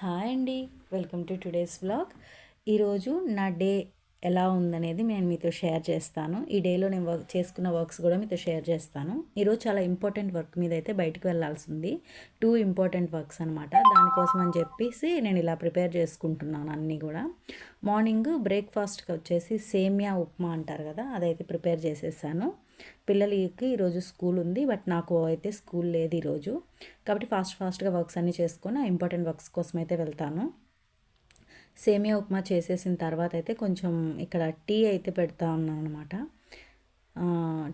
Hi అండి. Welcome to today's vlog. ఈరోజు నా డే ఎలా ఉందనేది నేను మీతో షేర్ చేస్తాను. ఈ డేలో నేను వర్క్ చేసుకున్న వర్క్స్ కూడా మీతో షేర్ చేస్తాను. ఈరోజు చాలా ఇంపార్టెంట్ వర్క్ మీద అయితే బయటకు వెళ్ళాల్సి ఉంది. టూ ఇంపార్టెంట్ వర్క్స్ అనమాట దానికోసం అని చెప్పేసి నేను ఇలా ప్రిపేర్ చేసుకుంటున్నాను అన్నీ కూడా. మార్నింగ్ బ్రేక్ఫాస్ట్కి వచ్చేసి సేమియా ఉప్మా అంటారు కదా అదైతే ప్రిపేర్ చేసేసాను. పిల్లలకి ఈరోజు స్కూల్ ఉంది బట్ నాకు అయితే స్కూల్ లేదు ఈరోజు. కాబట్టి ఫాస్ట్ ఫాస్ట్గా వర్క్స్ అన్నీ చేసుకొని ఆ ఇంపార్టెంట్ వర్క్స్ కోసం అయితే వెళ్తాను. సేమియా ఉప్మా చేసేసిన తర్వాత అయితే కొంచెం ఇక్కడ టీ అయితే పెడతా ఉన్నాను అనమాట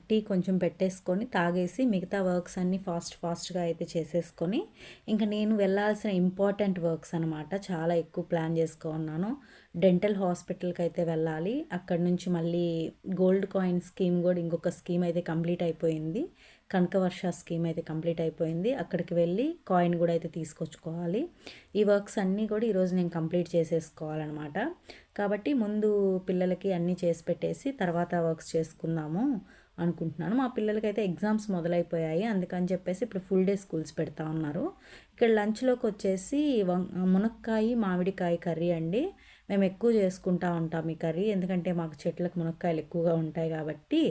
టీ కొంచెం పెట్టేసుకొని తాగేసి మిగతా వర్క్స్ అన్నీ ఫాస్ట్ ఫాస్ట్గా అయితే చేసేసుకొని ఇంకా నేను వెళ్ళాల్సిన ఇంపార్టెంట్ వర్క్స్ అనమాట చాలా ఎక్కువ ప్లాన్ చేసుకున్నాను. డెంటల్ హాస్పిటల్కి అయితే వెళ్ళాలి. అక్కడ నుంచి మళ్ళీ గోల్డ్ కాయిన్ స్కీమ్ కూడా ఇంకొక స్కీమ్ అయితే కంప్లీట్ అయిపోయింది. కనకవర్ష స్కీమ్ అయితే కంప్లీట్ అయిపోయింది. అక్కడికి వెళ్ళి కాయిన్ కూడా అయితే తీసుకొచ్చుకోవాలి. ఈ వర్క్స్ అన్నీ కూడా ఈరోజు నేను కంప్లీట్ చేసేసుకోవాలన్నమాట. కాబట్టి ముందు పిల్లలకి అన్నీ చేసి పెట్టేసి తర్వాత వర్క్స్ చేసుకుందాము అనుకుంటున్నాను. మా పిల్లలకి అయితే ఎగ్జామ్స్ మొదలైపోయాయి. అందుకని చెప్పేసి ఇప్పుడు ఫుల్ డే స్కూల్స్ పెడతా ఉన్నారు. ఇక్కడ లంచ్లోకి వచ్చేసి మునక్కాయ మామిడికాయ కర్రీ అండి. మేము ఎక్కువ చేసుకుంటా ఉంటాం ఈ కర్రీ. ఎందుకంటే మాకు చెట్లకు మునక్కాయలు ఎక్కువగా ఉంటాయి కాబట్టి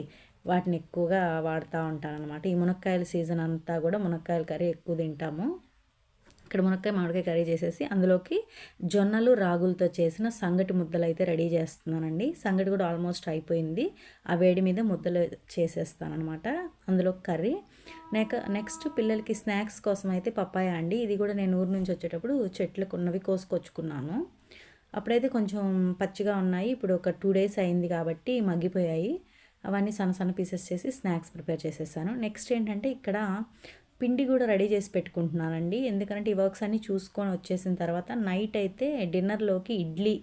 వాటిని ఎక్కువగా వాడుతూ ఉంటాను అనమాట ఈ మునక్కాయల సీజన్ అంతా కూడా మునక్కాయల కర్రీ ఎక్కువ తింటాము. ఇక్కడ మునక్కాయ మామిడికాయ కర్రీ చేసేసి అందులోకి జొన్నలు రాగులతో చేసిన సంగటి ముద్దలు అయితే రెడీ చేస్తున్నానండి. సంగటి కూడా ఆల్మోస్ట్ అయిపోయింది. ఆ వేడి మీద ముద్దలు చేసేస్తాను అనమాట అందులో కర్రీ. నెక్ నెక్స్ట్ పిల్లలకి స్నాక్స్ కోసం అయితే పప్పాయ అండి. ఇది కూడా నేను ఊరు నుంచి వచ్చేటప్పుడు చెట్లకు ఉన్నవి కోసుకొచ్చుకున్నాను. అప్పుడైతే కొంచెం పచ్చిగా ఉన్నాయి. ఇప్పుడు ఒక టూ డేస్ అయింది కాబట్టి మగ్గిపోయాయి. అవన్నీ సన్న సన్న పీసెస్ చేసి స్నాక్స్ ప్రిపేర్ చేసేసాను. నెక్స్ట్ ఏంటంటే ఇక్కడ పిండి కూడా రెడీ చేసి పెట్టుకుంటున్నానండి. ఎందుకంటే ఈ వర్క్స్ అన్నీ చూసుకొని వచ్చేసిన తర్వాత నైట్ అయితే డిన్నర్లోకి ఇడ్లీ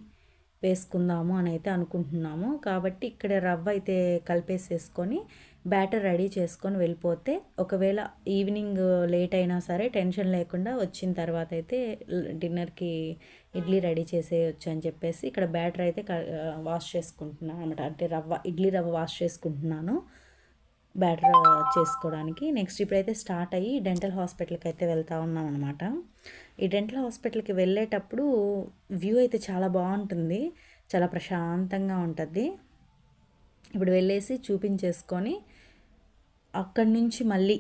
వేసుకుందాము అని అయితే అనుకుంటున్నాము. కాబట్టి ఇక్కడ రవ్వ అయితే కలిపేసేసుకొని బ్యాటర్ రెడీ చేసుకొని వెళ్ళిపోతే ఒకవేళ ఈవినింగ్ లేట్ అయినా సరే టెన్షన్ లేకుండా వచ్చిన తర్వాత అయితే డిన్నర్కి ఇడ్లీ రెడీ చేసేయచ్చు అని చెప్పేసి ఇక్కడ బ్యాటర్ అయితే వాష్ చేసుకుంటున్నాను అనమాట అంటే రవ్వ ఇడ్లీ రవ్వ వాష్ చేసుకుంటున్నాను బ్యాటర్ చేసుకోవడానికి. నెక్స్ట్ ఇప్పుడైతే స్టార్ట్ అయ్యి డెంటల్ హాస్పిటల్కి అయితే వెళ్తూ ఉన్నాం అనమాట ఈ డెంటల్ హాస్పిటల్కి వెళ్ళేటప్పుడు వ్యూ అయితే చాలా బాగుంటుంది చాలా ప్రశాంతంగా ఉంటుంది. ఇప్పుడు వెళ్ళేసి చూపించేసుకొని అక్కడి నుంచి మళ్ళీ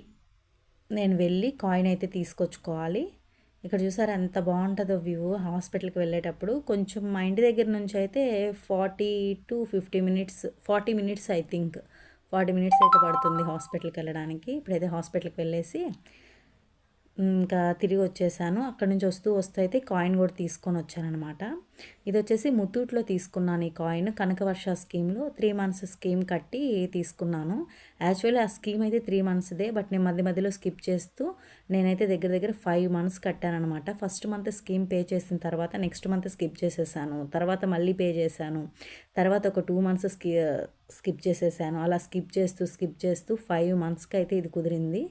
నేను వెళ్ళి కాయిన్ అయితే తీసుకొచ్చుకోవాలి. ఇక్కడ చూసారు ఎంత బాగుంటుందో వ్యూ హాస్పిటల్కి వెళ్ళేటప్పుడు. కొంచెం మా ఇంటి దగ్గర నుంచి అయితే forty to fifty minutes forty minutes I think. Forty minutes అయితే పడుతుంది హాస్పిటల్కి వెళ్ళడానికి. ఇప్పుడైతే హాస్పిటల్కి వెళ్ళేసి ఇంకా తిరిగి వచ్చేసాను. అక్కడ నుంచి వస్తూ వస్తూ అయితే కాయిన్ కూడా తీసుకొని వచ్చానమాట ఇది వచ్చేసి ముత్తూట్లో తీసుకున్నాను ఈ కాయిన్. కనకవర్ష స్కీమ్లో త్రీ మంత్స్ స్కీమ్ కట్టి తీసుకున్నాను. యాక్చువల్లీ ఆ స్కీమ్ అయితే త్రీ మంత్స్దే బట్ నేను మధ్య మధ్యలో స్కిప్ చేస్తూ నేనైతే దగ్గర దగ్గర ఫైవ్ మంత్స్ కట్టానమాట ఫస్ట్ మంత్ స్కీమ్ పే చేసిన తర్వాత నెక్స్ట్ మంత్ స్కిప్ చేసేసాను. తర్వాత మళ్ళీ పే చేశాను. తర్వాత ఒక టూ మంత్స్ స్కి స్కిప్ చేసేసాను. అలా స్కిప్ చేస్తూ స్కిప్ చేస్తూ ఫైవ్ మంత్స్కి అయితే ఇది కుదిరింది.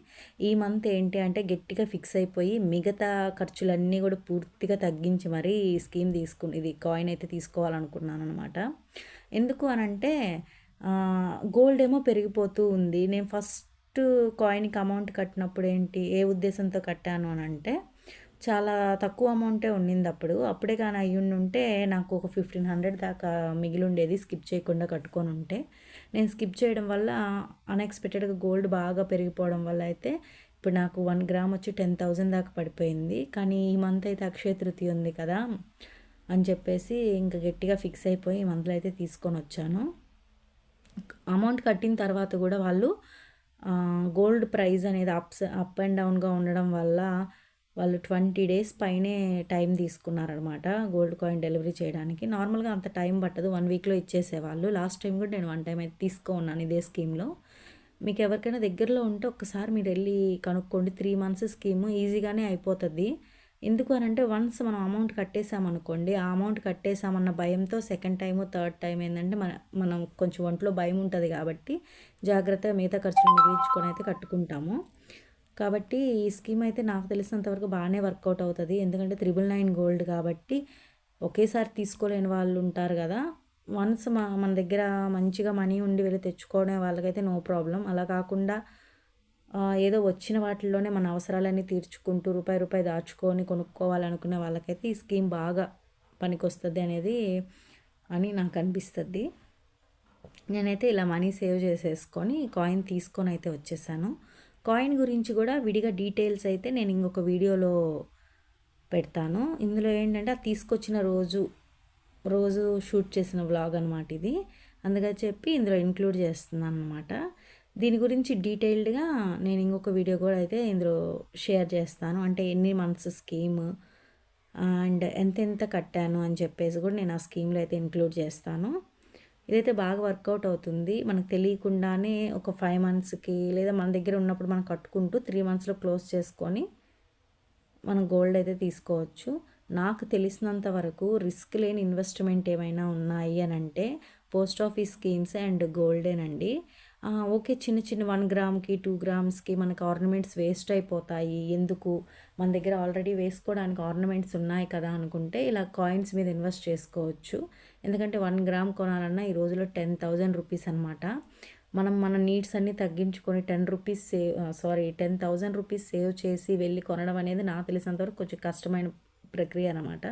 ఈ మంత్ ఏంటి అంటే గట్టిగా ఫిక్స్ అయిపోయి మిగతా ఖర్చులన్నీ కూడా పూర్తిగా తగ్గించి మరీ ఈ స్కీమ్ తీసుకుని ఇది కాయిన్ అయితే తీసుకోవాలనుకున్నాను అనమాట ఎందుకు అనంటే గోల్డ్ ఏమో పెరిగిపోతూ ఉంది. నేను ఫస్ట్ కాయిన్కి అమౌంట్ కట్టినప్పుడు ఏంటి ఏ ఉద్దేశంతో కట్టాను అని అంటే చాలా తక్కువ అమౌంటే ఉండింది అప్పుడు అప్పుడే కానీ అయ్యుండి ఉంటే నాకు ఒక ఫిఫ్టీన్ హండ్రెడ్ దాకా మిగిలి ఉండేది స్కిప్ చేయకుండా కట్టుకొని ఉంటే నేను స్కిప్ చేయడం వల్ల అన్ఎక్స్పెక్టెడ్గా గోల్డ్ బాగా పెరిగిపోవడం వల్ల అయితే ఇప్పుడు నాకు వన్ గ్రామ్ వచ్చి టెన్ థౌజండ్ దాకా పడిపోయింది. కానీ ఈ మంత్ అయితే అక్షయ తృతీయ ఉంది కదా. అని చెప్పేసి ఇంకా గట్టిగా ఫిక్స్ అయిపోయి ఈ అయితే తీసుకొని వచ్చాను. అమౌంట్ కట్టిన తర్వాత కూడా వాళ్ళు గోల్డ్ ప్రైస్ అనేది అప్స్ అప్ అండ్ డౌన్గా ఉండడం వల్ల వాళ్ళు ట్వంటీ డేస్ పైనే టైం తీసుకున్నారనమాట గోల్డ్ కాయిన్ డెలివరీ చేయడానికి. నార్మల్గా అంత టైం పట్టదు వన్ వీక్లో ఇచ్చేసేవాళ్ళు. లాస్ట్ టైం కూడా నేను వన్ టైం అయితే తీసుకోన్నాను ఇదే స్కీమ్లో. మీకు ఎవరికైనా దగ్గరలో ఉంటే ఒక్కసారి మీరు వెళ్ళి కనుక్కోండి. త్రీ మంత్స్ స్కీము ఈజీగానే అయిపోతుంది. ఎందుకు అని అంటే వన్స్ మనం అమౌంట్ కట్టేసామనుకోండి ఆ అమౌంట్ కట్టేసామన్న భయంతో సెకండ్ టైము థర్డ్ టైం ఏంటంటే మన మనం కొంచెం ఒంట్లో భయం ఉంటుంది కాబట్టి జాగ్రత్తగా మిగతా ఖర్చులు మిగిలించుకొని అయితే కట్టుకుంటాము. కాబట్టి ఈ స్కీమ్ అయితే నాకు తెలిసినంతవరకు బాగానే వర్కౌట్ అవుతుంది. ఎందుకంటే త్రిబుల్ నైన్ గోల్డ్ కాబట్టి ఒకేసారి తీసుకోలేని వాళ్ళు ఉంటారు కదా. వన్స్ మా మన దగ్గర మంచిగా మనీ ఉండి వెళ్ళి తెచ్చుకోవడం వాళ్ళకైతే నో ప్రాబ్లం అలా కాకుండా ఏదో వచ్చిన వాటిల్లోనే మన అవసరాలన్నీ తీర్చుకుంటూ రూపాయి రూపాయి దాచుకొని కొనుక్కోవాలనుకునే వాళ్ళకైతే ఈ స్కీమ్ బాగా పనికొస్తుంది అనేది అని నాకు అనిపిస్తుంది. నేనైతే ఇలా మనీ సేవ్ చేసేసుకొని కాయిన్ తీసుకొని అయితే వచ్చేసాను. కాయిన్ గురించి కూడా విడిగా డీటెయిల్స్ అయితే నేను ఇంకొక వీడియోలో పెడతాను. ఇందులో ఏంటంటే అది తీసుకొచ్చిన రోజు రోజు షూట్ చేసిన వ్లాగ్ అనమాట ఇది. అందుకని చెప్పి ఇందులో ఇంక్లూడ్ చేస్తున్నాను అనమాట దీని గురించి డీటెయిల్డ్గా నేను ఇంకొక వీడియో కూడా అయితే ఇందులో షేర్ చేస్తాను. అంటే ఎన్ని మంత్స్ స్కీమ్ అండ్ ఎంతెంత కట్టాను అని చెప్పేసి కూడా నేను ఆ స్కీమ్లో అయితే ఇంక్లూడ్ చేస్తాను. ఇదైతే బాగా వర్కౌట్ అవుతుంది. మనకు తెలియకుండానే ఒక ఫైవ్ మంత్స్కి లేదా మన దగ్గర ఉన్నప్పుడు మనం కట్టుకుంటూ త్రీ మంత్స్లో క్లోజ్ చేసుకొని మనం గోల్డ్ అయితే తీసుకోవచ్చు. నాకు తెలిసినంత వరకు రిస్క్ లేని ఇన్వెస్ట్మెంట్ ఏమైనా ఉన్నాయి అని అంటే పోస్ట్ ఆఫీస్ స్కీమ్స్ అండ్ గోల్డేనండి. ఓకే చిన్న చిన్న వన్ గ్రామ్కి టూ గ్రామ్స్కి మనకు ఆర్నమెంట్స్ వేస్ట్ అయిపోతాయి. ఎందుకు? మన దగ్గర ఆల్రెడీ వేసుకోవడానికి ఆర్నమెంట్స్ ఉన్నాయి కదా అనుకుంటే ఇలా కాయిన్స్ మీద ఇన్వెస్ట్ చేసుకోవచ్చు. ఎందుకంటే వన్ గ్రామ్ కొనాలన్నా ఈ రోజులో టెన్ థౌజండ్ రూపీస్ అనమాట మనం మన నీడ్స్ అన్నీ తగ్గించుకొని ten rupees save sorry ten thousand rupees save చేసి వెళ్ళి కొనడం అనేది నాకు తెలిసినంతవరకు కొంచెం కష్టమైన ప్రక్రియ అనమాట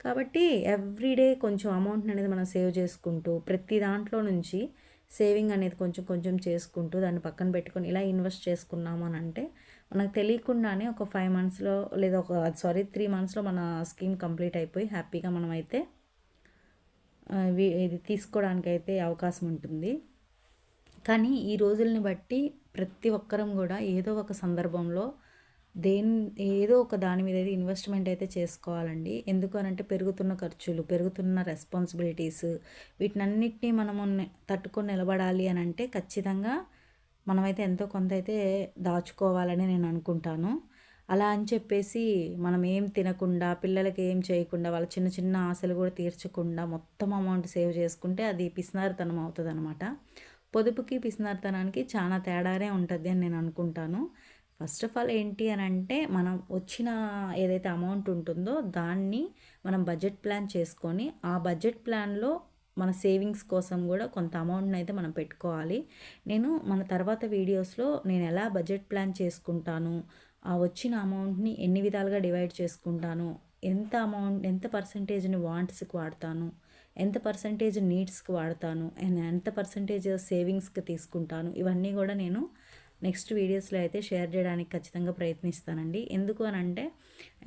కాబట్టి ఎవ్రీడే కొంచెం అమౌంట్ అనేది మనం సేవ్ చేసుకుంటూ ప్రతి దాంట్లో నుంచి సేవింగ్ అనేది కొంచెం కొంచెం చేసుకుంటూ దాన్ని పక్కన పెట్టుకొని ఇలా ఇన్వెస్ట్ చేసుకున్నాము అని అంటే మనకు తెలియకుండానే ఒక ఫైవ్ మంత్స్లో లేదా ఒక సారీ త్రీ మంత్స్లో మన స్కీమ్ కంప్లీట్ అయిపోయి హ్యాపీగా మనం అయితే ఇది తీసుకోవడానికి అయితే అవకాశం ఉంటుంది. కానీ ఈ రోజుల్ని బట్టి ప్రతి ఒక్కరం కూడా ఏదో ఒక సందర్భంలో దేని ఏదో ఒక దాని మీద అయితే ఇన్వెస్ట్మెంట్ అయితే చేసుకోవాలండి. ఎందుకు అనంటే పెరుగుతున్న ఖర్చులు పెరుగుతున్న రెస్పాన్సిబిలిటీస్ వీటినన్నిటినీ మనము తట్టుకొని నిలబడాలి అని అంటే ఖచ్చితంగా మనమైతే ఎంతో కొంత అయితే దాచుకోవాలని నేను అనుకుంటాను. అలా అని చెప్పేసి మనం ఏం తినకుండా పిల్లలకి ఏం చేయకుండా వాళ్ళ చిన్న చిన్న ఆశలు కూడా తీర్చకుండా మొత్తం అమౌంట్ సేవ్ చేసుకుంటే అది పిసినారితనం అవుతుంది అనమాట పొదుపుకి పిసినారితనానికి చాలా తేడానే ఉంటుంది అని నేను అనుకుంటాను. ఫస్ట్ ఆఫ్ ఆల్ ఏంటి అని అంటే మనం వచ్చిన ఏదైతే అమౌంట్ ఉంటుందో దాన్ని మనం బడ్జెట్ ప్లాన్ చేసుకొని ఆ బడ్జెట్ ప్లాన్లో మన సేవింగ్స్ కోసం కూడా కొంత అమౌంట్ని అయితే మనం పెట్టుకోవాలి. నేను మన తర్వాత వీడియోస్లో నేను ఎలా బడ్జెట్ ప్లాన్ చేసుకుంటాను ఆ వచ్చిన అమౌంట్ని ఎన్ని విధాలుగా డివైడ్ చేసుకుంటాను ఎంత అమౌంట్ ఎంత పర్సంటేజ్ని వాంట్స్కి వాడతాను ఎంత పర్సంటేజ్ నీడ్స్కి వాడతాను ఎంత పర్సంటేజ్ సేవింగ్స్కి తీసుకుంటాను ఇవన్నీ కూడా నేను నెక్స్ట్ వీడియోస్లో అయితే షేర్ చేయడానికి ఖచ్చితంగా ప్రయత్నిస్తానండి. ఎందుకు అని అంటే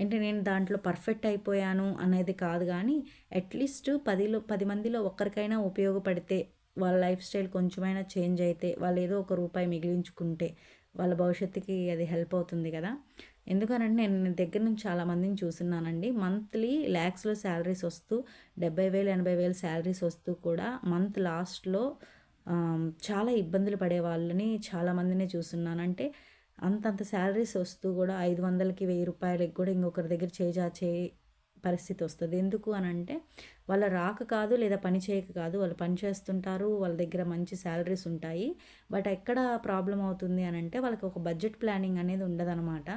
అంటే నేను దాంట్లో పర్ఫెక్ట్ అయిపోయాను అనేది కాదు కానీ అట్లీస్ట్ పదిలో పది మందిలో ఒక్కరికైనా ఉపయోగపడితే వాళ్ళ లైఫ్ స్టైల్ కొంచెమైనా చేంజ్ అయితే వాళ్ళు ఏదో ఒక రూపాయి మిగిలించుకుంటే వాళ్ళ భవిష్యత్తుకి అది హెల్ప్ అవుతుంది కదా. ఎందుకనంటే నేను దగ్గర నుంచి చాలామందిని చూస్తున్నానండి. మంత్లీ ల్యాక్స్లో శాలరీస్ వస్తూ డెబ్బై వేలు ఎనభై వేలు శాలరీస్ వస్తూ కూడా మంత్ లాస్ట్లో చాలా ఇబ్బందులు పడే వాళ్ళని చాలామందిని చూస్తున్నాను అంటే అంతంత శాలరీస్ వస్తూ కూడా ఐదు వందలకి వెయ్యి రూపాయలకి కూడా ఇంకొకరి దగ్గర చేజాచే పరిస్థితి వస్తుంది. ఎందుకు అని అంటే వాళ్ళ రాక కాదు లేదా పని చేయక కాదు వాళ్ళు పని చేస్తుంటారు వాళ్ళ దగ్గర మంచి శాలరీస్ ఉంటాయి. బట్ ఎక్కడ ప్రాబ్లం అవుతుంది అని అంటే వాళ్ళకి ఒక బడ్జెట్ ప్లానింగ్ అనేది ఉండదనమాట.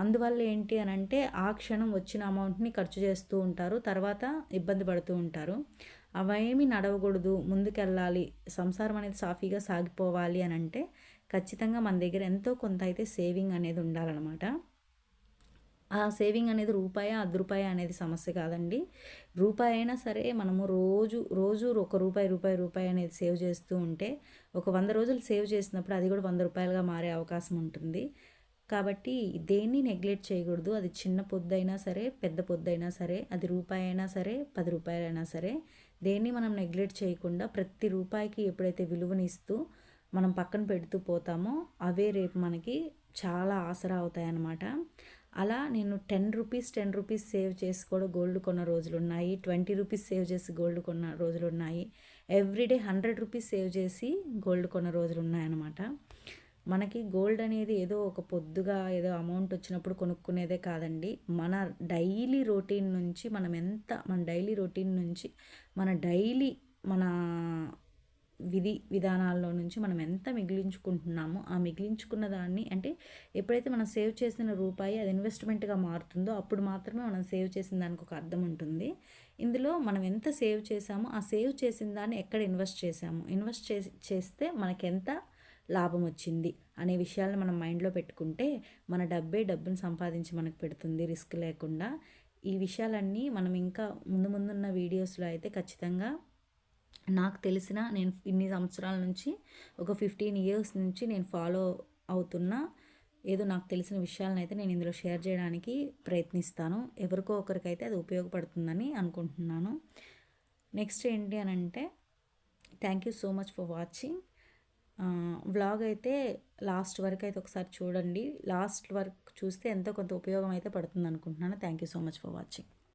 అందువల్ల ఏంటి అని అంటే ఆ క్షణం వచ్చిన అమౌంట్ని ఖర్చు చేస్తూ ఉంటారు తర్వాత ఇబ్బంది పడుతూ ఉంటారు. అవేమి నడవకూడదు ముందుకెళ్ళాలి సంసారం అనేది సాఫీగా సాగిపోవాలి అని అంటే ఖచ్చితంగా మన దగ్గర ఎంతో కొంత అయితే సేవింగ్ అనేది ఉండాలన్నమాట. ఆ సేవింగ్ అనేది రూపాయ అర్ధ రూపాయ అనేది సమస్య కాదండి. రూపాయి అయినా సరే మనము రోజు రోజు ఒక రూపాయి రూపాయి రూపాయి అనేది సేవ్ చేస్తూ ఉంటే ఒక వంద రోజులు సేవ్ చేసినప్పుడు అది కూడా వంద రూపాయలుగా మారే అవకాశం ఉంటుంది. కాబట్టి దేన్ని నెగ్లెక్ట్ చేయకూడదు. అది చిన్న పొద్దు అయినా సరే పెద్ద పొద్దు అయినా సరే అది రూపాయి అయినా సరే పది రూపాయలైనా సరే దేన్ని మనం నెగ్లెక్ట్ చేయకుండా ప్రతి రూపాయికి ఎప్పుడైతే విలువనిస్తూ మనం పక్కన పెడుతూ పోతామో అవే రేపు మనకి చాలా ఆసరా అవుతాయి అన్నమాట అలా నేను ten rupees ten rupees save చేసి కూడా గోల్డ్ కొన్న రోజులు ఉన్నాయి ట్వంటీ రూపీస్ సేవ్ చేసి గోల్డ్ కొన్న రోజులు ఉన్నాయి ఎవ్రీడే హండ్రెడ్ రూపీస్ సేవ్ చేసి గోల్డ్ కొన్న రోజులు ఉన్నాయన్నమాట మనకి గోల్డ్ అనేది ఏదో ఒక పొద్దుగా ఏదో అమౌంట్ వచ్చినప్పుడు కొనుక్కునేదే కాదండి. మన డైలీ రొటీన్ నుంచి మనం ఎంత మన డైలీ రొటీన్ నుంచి మన డైలీ మన విధి విధానాల్లో నుంచి మనం ఎంత మిగిలించుకుంటున్నామో ఆ మిగిలించుకున్న దాన్ని అంటే ఎప్పుడైతే మనం సేవ్ చేసిన రూపాయి అది ఇన్వెస్ట్మెంట్గా మారుతుందో అప్పుడు మాత్రమే మనం సేవ్ చేసిన దానికి ఒక అర్థం ఉంటుంది. ఇందులో మనం ఎంత సేవ్ చేసామో ఆ సేవ్ చేసిన దాన్ని ఎక్కడ ఇన్వెస్ట్ చేసాము ఇన్వెస్ట్ చేస్తే మనకెంత లాభం వచ్చింది అనే విషయాలను మనం మైండ్లో పెట్టుకుంటే మన డబ్బే డబ్బును సంపాదించి మనకు పెడుతుంది రిస్క్ లేకుండా. ఈ విషయాలన్నీ మనం ఇంకా ముందు ముందున్న వీడియోస్లో అయితే ఖచ్చితంగా నాకు తెలిసిన నేను ఇన్ని సంవత్సరాల నుంచి ఒక ఫిఫ్టీన్ ఇయర్స్ నుంచి నేను ఫాలో అవుతున్న ఏదో నాకు తెలిసిన విషయాలను అయితే నేను ఇందులో షేర్ చేయడానికి ప్రయత్నిస్తాను. ఎవరికో ఒకరికైతే అది ఉపయోగపడుతుందని అనుకుంటున్నాను. నెక్స్ట్ ఏంటి అని అంటే thank you so much for watching. Vlog అయితే లాస్ట్ వరకు అయితే ఒకసారి చూడండి. లాస్ట్ వరకు చూస్తే ఎంతో కొంత ఉపయోగం అయితే పడుతుంది అనుకుంటున్నాను thank you so much for watching